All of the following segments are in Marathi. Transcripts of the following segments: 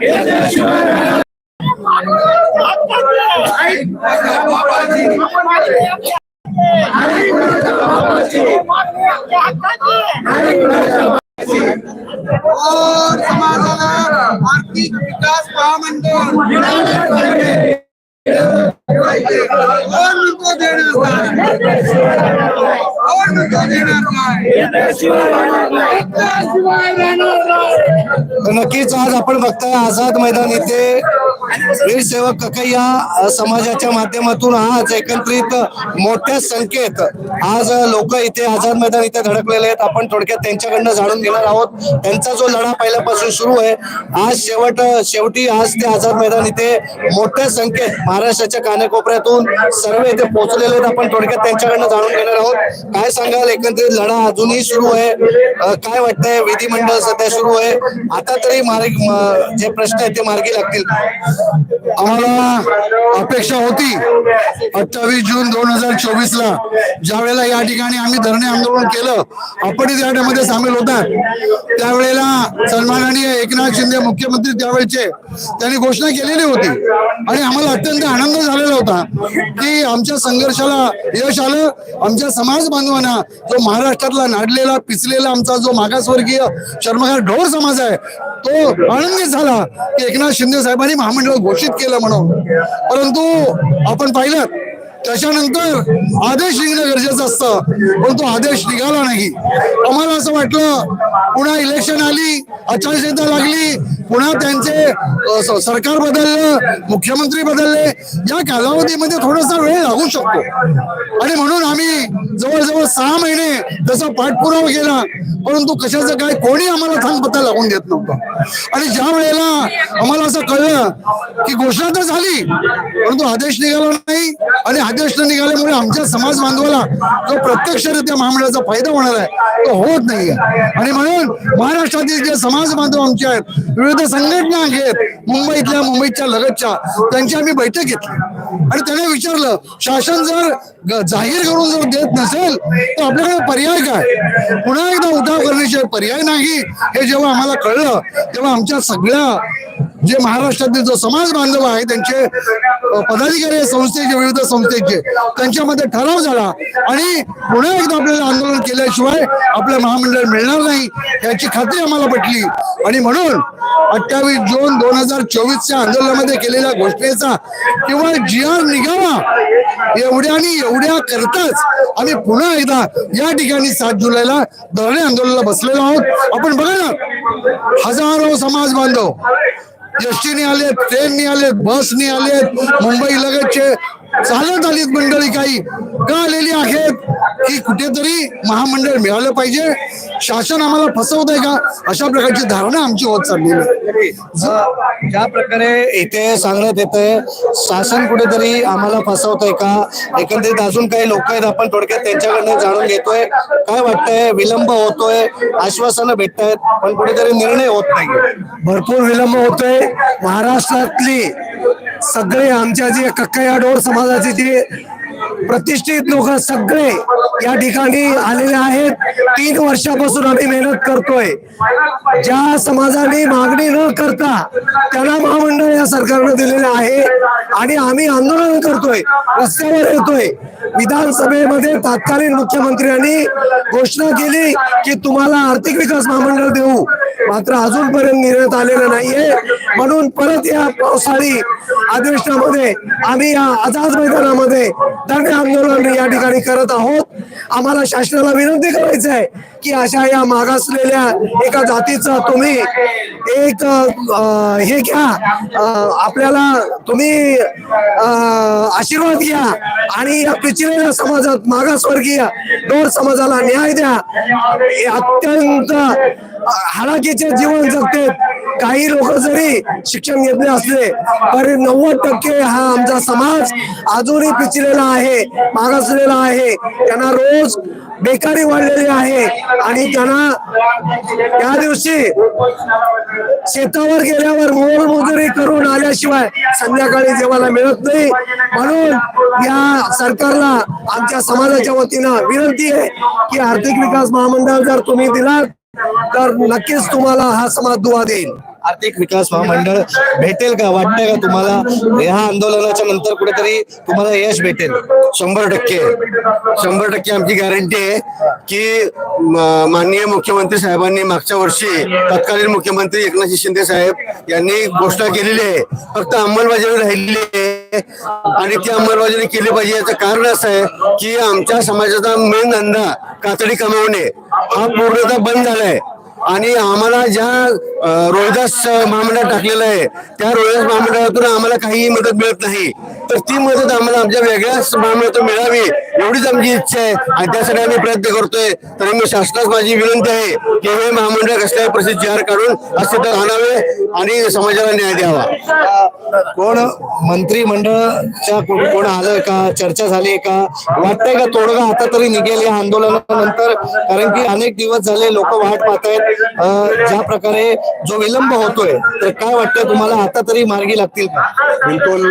और समाजाला आर्थिक विकास महामंडळ म्हणतो देणार म्हणतो देणार नक्कीच आज आपण बघताय आझाद मैदान इथे वीर सेवक ककैया समाजाच्या माध्यमातून आज एकत्रित मोठ्या संख्येत आज लोक इथे आझाद मैदान इथे धडकलेले आहेत. आपण थोडक्यात त्यांच्याकडनं जाणून घेणार आहोत. त्यांचा जो लढा पहिल्यापासून सुरू आहे आज शेवट शेवटी आज ते आझाद मैदान इथे मोठ्या संख्येत महाराष्ट्राच्या कानेकोपऱ्यातून सर्व इथे पोहोचलेले आहेत. आपण थोडक्यात त्यांच्याकडनं जाणून घेणार आहोत. काय सांगाल? एकत्रित लढा अजूनही सुरू आहे. काय वाटतंय? विधिमंडळ सध्या सुरू आहे. आता तरी मार्ग जे प्रश्न आहेत ते मार्गी लागतील. आम्हाला अपेक्षा होती अठ्ठावीस जून दोन हजार चोवीस ला ज्या वेळेला या ठिकाणी आम्ही धरणे आंदोलन केलं आपण त्यामध्ये सामील होतात. त्यावेळेला सन्माननीय एकनाथ शिंदे मुख्यमंत्री त्यावेळेचे त्यांनी घोषणा केलेली होती. आणि आम्हाला अत्यंत आनंद झालेला होता की आमच्या संघर्षाला यश आलं. आमच्या समाज बांधवांना जो महाराष्ट्रातला नाडलेला पिचलेला आमचा जो मागासवर्गीय चर्मकार ढोर समाज आहे तो आनंदित झाला की एकनाथ शिंदे साहेबांनी महामंडळ घोषित केलं म्हणून. परंतु आपण पाहिलं त्याच्यानंतर आदेश निघणं गरजेचं असतं परंतु आदेश निघाला नाही. आम्हाला असं वाटलं पुन्हा इलेक्शन आली आचारसंहिता लागली पुन्हा त्यांचे सरकार बदललं मुख्यमंत्री बदलले. या कालावधीमध्ये थोडासा वेळ लागू शकतो. आणि म्हणून आम्ही जवळजवळ सहा महिने त्याचा पाठपुरावा केला परंतु कशाचं काय कोणी आम्हाला थांगपत्ता लागून देत नव्हतं. आणि ज्या वेळेला आम्हाला असं कळलं की घोषणा तर झाली परंतु आदेश निघाला नाही आणि आदेश न निघाल्यामुळे आमच्या समाज बांधवाला जो प्रत्यक्षरित्या महामंडळाचा फायदा होणार आहे. तो होत नाहीये आणि म्हणून महाराष्ट्रातील जे समाज बांधव आमचे आहेत विविध संघटना आहेत मुंबईतल्या मुंबईच्या लगतच्या त्यांची आम्ही बैठक घेतली. आणि त्याने विचारलं शासन जर जाहीर करून जर देत नसेल तर आपल्याकडे पर्याय काय? पुन्हा एकदा उठाव करण्याशिवाय पर्याय नाही हे जेव्हा आम्हाला कळलं तेव्हा आमच्या सगळ्या जे महाराष्ट्रातील जो समाज बांधव आहे त्यांचे पदाधिकारी संस्थेचे विविध संस्थेचे त्यांच्यामध्ये ठराव झाला. आणि पुन्हा एकदा आपल्याला आंदोलन केल्याशिवाय आपलं महामंडळ मिळणार नाही याची खात्री आम्हाला पटली. आणि म्हणून अठ्ठावीस जून दोन हजार चोवीसच्या आंदोलनामध्ये केलेल्या घोषणेचा किंवा जी आर निघावा एवढ्या आणि एवढ्या करताच आम्ही पुन्हा एकदा या ठिकाणी सात जुलैला धरणे आंदोलनाला बसलेलो आहोत. आपण बघा ना हजारो समाज बांधव एसटीने आलेत ट्रेनने आलेत बसने आलेत मुंबई लगतचे चालत आलीत मंडळी काही. का आलेली आहेत की कुठेतरी महामंडळ मिळालं पाहिजे. शासन आम्हाला फसवत आहे का? अशा प्रकारची धारणा आमची होत चाललेली आहे. ज्या प्रकारे इथे सांगण्यात येतंय शासन कुठेतरी आम्हाला फसवतंय का? एकंदरीत अजून काही लोक आहेत आपण थोडक्यात त्यांच्याकडनं जाणून घेतोय. काय वाटतंय? विलंब होतोय आश्वासनं भेटतायत पण कुठेतरी निर्णय होत नाही भरपूर विलंब होतोय. महाराष्ट्रातली सगळे आमच्या जे कक्कया डोर समाजाचे जे प्रतिष्ठित लोक सगळे या ठिकाणी आलेले आहेत. तीन वर्षापासून आम्ही मेहनत करतोय. ज्या समाजाने मागणी न करता त्याला महामंडळ या सरकारनं दिलेलं आहे आणि आम्ही आंदोलन करतोय रस्त्यावर येतोय. विधानसभेमध्ये तत्कालीन मुख्यमंत्र्यांनी घोषणा केली की तुम्हाला आर्थिक विकास महामंडळ देऊ. मात्र अजूनपर्यंत निर्णय आलेलं नाहीये. म्हणून परत या पावसाळी अधिवेशनामध्ये आम्ही या आझाद मैदानामध्ये दंड धरणे आंदोलन या ठिकाणी करत आहोत. आम्हाला शासनाला विनंती करायचं आहे की अशा या मागासलेल्या एका जातीचा तुम्ही एक हे घ्या आपल्याला तुम्ही अं, आशीर्वाद घ्या आणि या पिछलेल्या समाजात मागासवर्गीय डोर समाजाला न्याय द्या. अत्यंत हालाकीचे जीवन जगते. काही लोक जरी शिक्षण घेतले असले तरी नव्वद टक्के हा आमचा समाज अजूनही पिचलेला आहे मागासलेला आहे. त्यांना रोज बेकारी वाढलेली आहे. आणि त्यांना त्या दिवशी शेतावर गेल्यावर मोलमजुरी करून आल्याशिवाय संध्याकाळी जेवायला मिळत नाही. म्हणून या सरकारला आमच्या समाजाच्या वतीनं विनंती आहे की आर्थिक विकास महामंडळ जर तुम्ही दिलात तर नक्कीच तुम्हाला हा समाज दुवा देईल. आर्थिक विकास महामंडळ भेटेल का? वाटतंय का तुम्हाला? ह्या आंदोलनाच्या नंतर कुठेतरी तुम्हाला यश भेटेल. शंभर टक्के. शंभर टक्के आमची गॅरंटी आहे की माननीय मुख्यमंत्री साहेबांनी मागच्या वर्षी तत्कालीन मुख्यमंत्री एकनाथ शिंदे साहेब यांनी घोषणा केलेली आहे. फक्त अंमलबजावणी राहिलेली आहे. आणि ती अंमलबजावणी केली पाहिजे याचं कारण असं आहे की आमच्या समाजाचा मेन धंदा कातडी कमावणे. हा पूर्णतः बंद झालाय. आणि आम्हाला ज्या रोहिदास महामंडळ टाकलेलं आहे त्या रोहिदास महामंडळातून आम्हाला काहीही मदत मिळत नाही. तर ती मदत आम्हाला आमच्या वेगळ्याच महामंडळातून मिळावी एवढीच आमची इच्छा आहे. आणि त्यासाठी आम्ही प्रयत्न करतोय. तर मी शासनास माझी विनंती आहे की हे महामंडळ कसल्याही प्रसिद्ध जाहीर काढून अस्तित्व आणावे आणि समाजाला न्याय द्यावा. कोण मंत्रिमंडळच्या कोण कोण आलं का? चर्चा झाली का? वाटतंय का तोडगा आता तरी निघेल या आंदोलनानंतर? कारण की अनेक दिवस झाले लोक वाट पाहतायत. ज्या प्रकारे जो विलंब होतोय तर काय वाटतंय तुम्हाला आता तरी मार्गी लागतील का? बिलकुल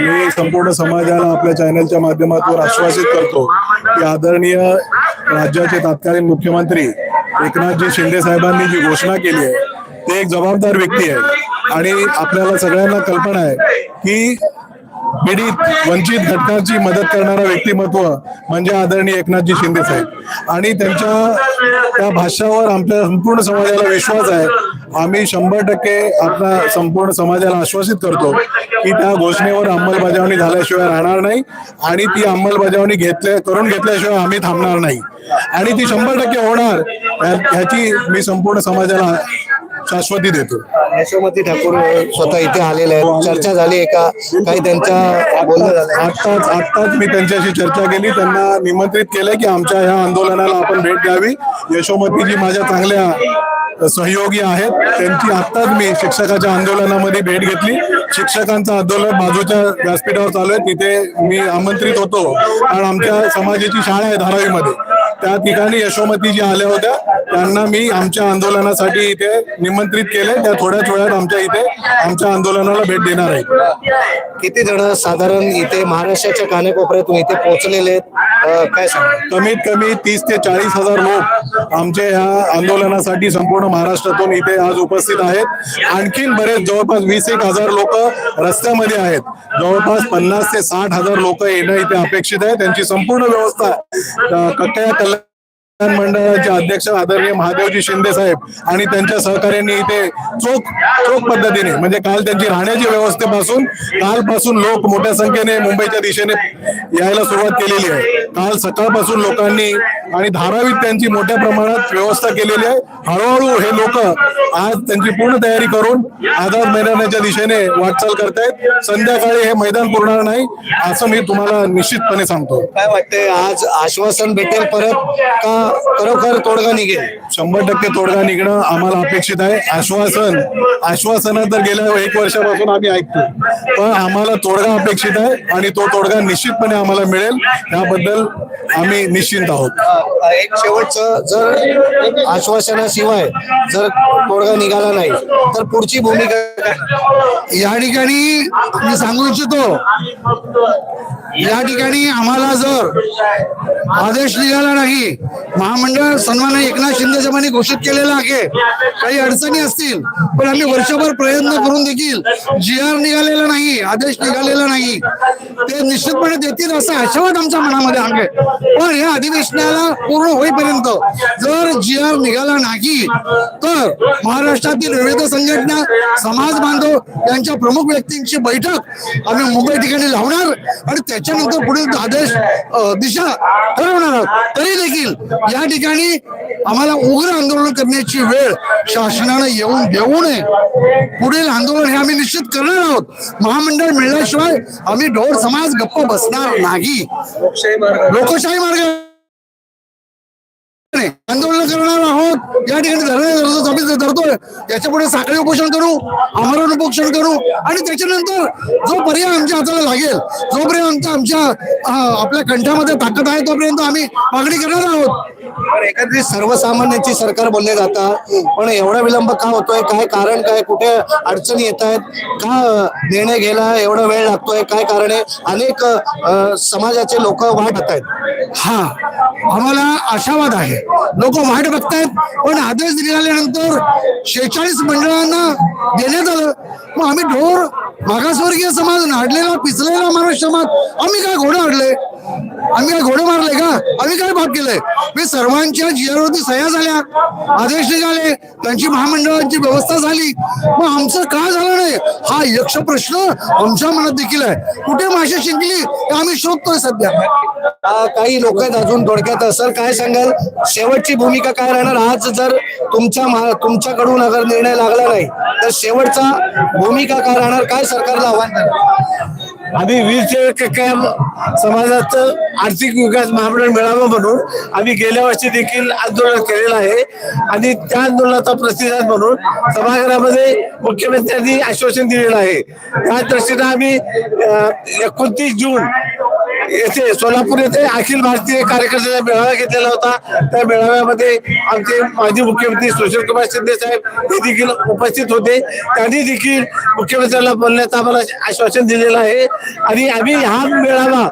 मी संपूर्ण समाजाला आपल्या चॅनलच्या माध्यमातून आश्वासित करतो की आदरणीय राज्याचे तत्कालीन मुख्यमंत्री एकनाथजी शिंदे साहेबांनी जी घोषणा केली आहे ते एक जबाबदार व्यक्ती आहे. आणि आपल्याला सगळ्यांना कल्पना आहे की पीडित वंचित घटनांची मदत करणारा व्यक्तिमत्व म्हणजे आदरणीय एकनाथजी शिंदे साहेब. आणि त्यांच्या त्या भाषावर आमच्या संपूर्ण समाजाला विश्वास आहे. आम्ही शंभर टक्के आपला संपूर्ण समाजाला आश्वासित करतो की त्या घोषणेवर अंमलबजावणी झाल्याशिवाय राहणार नाही आणि ती अंमलबजावणी घेतल्या करून घेतल्याशिवाय आम्ही थांबणार नाही. आणि ती शंभर टक्के होणार ह्याची मी संपूर्ण समाजाला शाश्वती देतो यशोमती ठाकूर स्वतः इथे आलेले आहेत. चर्चा झाली आहे का काही त्यांच्या बोलणं आत्ताच आत्ताच मी त्यांच्याशी चर्चा केली. त्यांना निमंत्रित केलंय की आमच्या ह्या आंदोलनाला आपण भेट द्यावी. यशोमतीजी माझ्या चांगल्या सहयोगी आहेत. त्यांची आत्ताच मी शिक्षकाच्या आंदोलनामध्ये भेट घेतली. शिक्षकांचं आंदोलन बाजूच्या व्यासपीठावर चालू आहे. तिथे मी आमंत्रित होतो. कारण आमच्या समाजाची शाळा आहे धारावीमध्ये. त्या ठिकाणी यशोमतीजी आल्या होत्या. त्यांना मी आमच्या आंदोलनासाठी इथे निमंत्रित केले. त्या थोड्याच वेळात आमच्या इथे आमच्या आंदोलनाला भेट देणार आहेत किती जण साधारण इथे महाराष्ट्राच्या कानेकोपऱ्यातून इथे पोहोचलेले आहेत? काय सांगा कमीत कमी तीस ते चाळीस हजार लोक आमच्या ह्या आंदोलनासाठी संपूर्ण महाराष्ट्रातून इथे आज उपस्थित आहेत. आणखीन बरेच जवळपास वीस एक हजार लोक रस्त्यामध्ये आहेत. जवळपास पन्नास ते साठ हजार लोक येणं इथे अपेक्षित आहे. त्यांची संपूर्ण व्यवस्था अ, कट्या कल्याण मंडळाचे अध्यक्ष आदरणीय महादेवजी शिंदे साहेब आणि त्यांच्या सहकार्यांनी इथे चोख चोख पद्धतीने म्हणजे काल त्यांची राहण्याची व्यवस्थेपासून कालपासून लोक मोठ्या संख्येने मुंबईच्या दिशेने यायला सुरुवात केलेली आहे. काल सकाळपासून लोकांनी आणि धारावीत त्यांची मोठ्या प्रमाणात व्यवस्था केलेली आहे. हळूहळू हे लोक आज त्यांची पूर्ण तयारी करून आझाद मैदानाच्या दिशेने वाटचाल करतायत. संध्याकाळी हे मैदान पुरणार नाही असं मी तुम्हाला निश्चितपणे सांगतो. काय वाटतंय आज आश्वासन भेटेल परत का खरोखर तोडगा निघेल. शंभर टक्के तोडगा निघणं आम्हाला अपेक्षित आहे. आश्वासन आश्वासनं तर गेल्या एक वर्षापासून आम्ही ऐकतो पण आम्हाला तोडगा अपेक्षित आहे आणि तो तोडगा निश्चितपणे आम्हाला मिळेल. याबद्दल आम्ही निश्चिंत आहोत. एक शेवटचं जर आश्वासनाशिवाय जर तोडगा निघाला नाही तर पुढची भूमिका काय? या ठिकाणी मी सांगू इच्छितो या ठिकाणी आम्हाला जर आदेश निघाला नाही महामंडळ सन्मान एकनाथ शिंदे साहेबांनी घोषित केलेला आहे. काही अडचणी असतील पण आम्ही वर्षभर प्रयत्न करून देखील जी आर निघालेला नाही आदेश निघालेला नाही. ते निश्चितपणे देतील असा आशावाद आमच्या मनामध्ये आहे. पण या अधिवेशनाला पूर्ण होईपर्यंत जर जी आर निघाला नाही तर महाराष्ट्रातील विविध संघटना समाज बांधव यांच्या प्रमुख व्यक्तींची बैठक आम्ही मुंबई ठिकाणी लावणार आणि त्याच्यानंतर पुढील आदेश दिशा ठरवणार आहोत. तरी देखील या ठिकाणी आम्हाला उग्र आंदोलन करण्याची वेळ शासनानं येऊन देऊ नये. पुढील आंदोलन हे आम्ही निश्चित करणार आहोत. महामंडळ मिळाल्याशिवाय आम्ही ढोर समाज गप्प बसणार नाही. लोकशाही मार्ग. आंदोलन करणार आहोत या ठिकाणी धरणे धरतोय. त्याच्या पुढे साखळी उपोषण करू आमरण उपोषण करू आणि त्याच्यानंतर जो पर्याय आमच्या हाताला लागेल जोपर्यंत आमच्या आपल्या कंठामध्ये ताकद आहे तोपर्यंत आम्ही मागणी करणार आहोत. एकत्रित सर्वसामान्यांची सरकार बोलले जातात पण एवढा विलंब का होतोय? काय कारण काय कुठे अडचणी येत आहेत? का निर्णय घ्यायला एवढा वेळ लागतोय? काय कारण आहे? अनेक समाजाचे लोक वाट आहेत. हा. आम्हाला आशावाद आहे. लोक वाट बघतायत पण आदेश निघाल्यानंतर शेहेचाळीस मंडळांना देण्यात आलं. मग आम्ही ढोर मागासवर्गीय समाज नाडलेला पिचलेला महाराष्ट्र समाज आम्ही काय घोडं आणले आम्ही घोडे मारले का? आम्ही काय पाप केलंय? मी सर्वांच्या जीवनावरती सह्या झाल्या. आदेश निघाले. त्यांची महामंडळांची व्यवस्था झाली. मग आमचं का झालं नाही? हा यक्ष प्रश्न आमच्या मनात देखील आहे. कुठे माशी शिंकली आम्ही शोधतोय सध्या. काही लोक आहेत अजून थोडक्यात. सर काय सांगाल? शेवटची भूमिका काय राहणार? आज जर तुमच्या तुमच्याकडून अगर निर्णय लागला नाही तर शेवटचा भूमिका काय राहणार? काय सरकारला आव्हान करणार आम्ही वीरशैव काम समाजाचं आर्थिक विकास महामंडळ मिळावं म्हणून आम्ही गेल्या वर्षी देखील आंदोलन केलेलं आहे. आणि त्या आंदोलनाचा प्रतिसाद म्हणून सभागृहामध्ये मुख्यमंत्र्यांनी आश्वासन दिलेलं आहे. त्या दृष्टीनं आम्ही एकोणतीस जून येथे सोलापूर येथे अखिल भारतीय कार्यकर्त्याचा मेळावा घेतलेला होता. त्या मेळाव्यामध्ये आमचे माजी मुख्यमंत्री सुशील कुमार शिंदे साहेब हे देखील उपस्थित होते. त्यांनी देखील मुख्यमंत्र्यांना बोलण्याचं आम्हाला आश्वासन दिलेलं आहे. आणि आम्ही हा मेळावा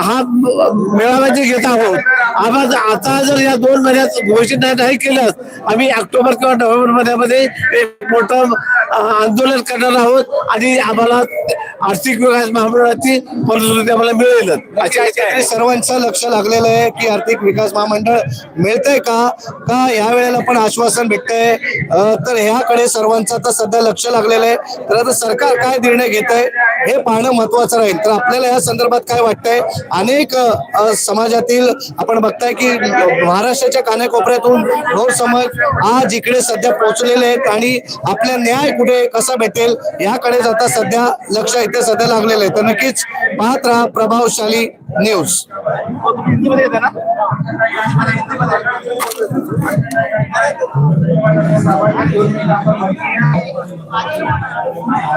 हा मेळावा जे घेत आहोत आम्हाला आता जर या दोन महिन्यात घोषित नाही- नाही केलं आम्ही ऑक्टोबर किंवा नोव्हेंबर महिन्यामध्ये एक मोठं आंदोलन करणार आहोत. आणि आम्हाला आर्थिक विकास महामंडळाची फलश्रुती आम्हाला मिळेलच. आहे हे सर्वांचं लक्ष लागलेलं आहे की आर्थिक विकास महामंडळ मिळतंय का? का या वेळेला पण आश्वासन भेटतंय? तर ह्याकडे सर्वांचं आता सध्या लक्ष लागलेलं आहे. तर आता सरकार काय निर्णय घेत आहे हे पाहणं महत्वाचं राहील. तर आपल्याला या संदर्भात काय वाटतंय? अनेक समाजातील आपण बघताय की महाराष्ट्राच्या कानाकोपऱ्यातून ढोर समाज आज इकडे सध्या पोहोचलेले आहेत आणि आपल्या न्याय कुठे कसा भेटेल? याकडे जाता सध्या लक्ष इथे सध्या लागलेलं आहे तर नक्कीच पाहत राहा प्रभावशाली न्यूज.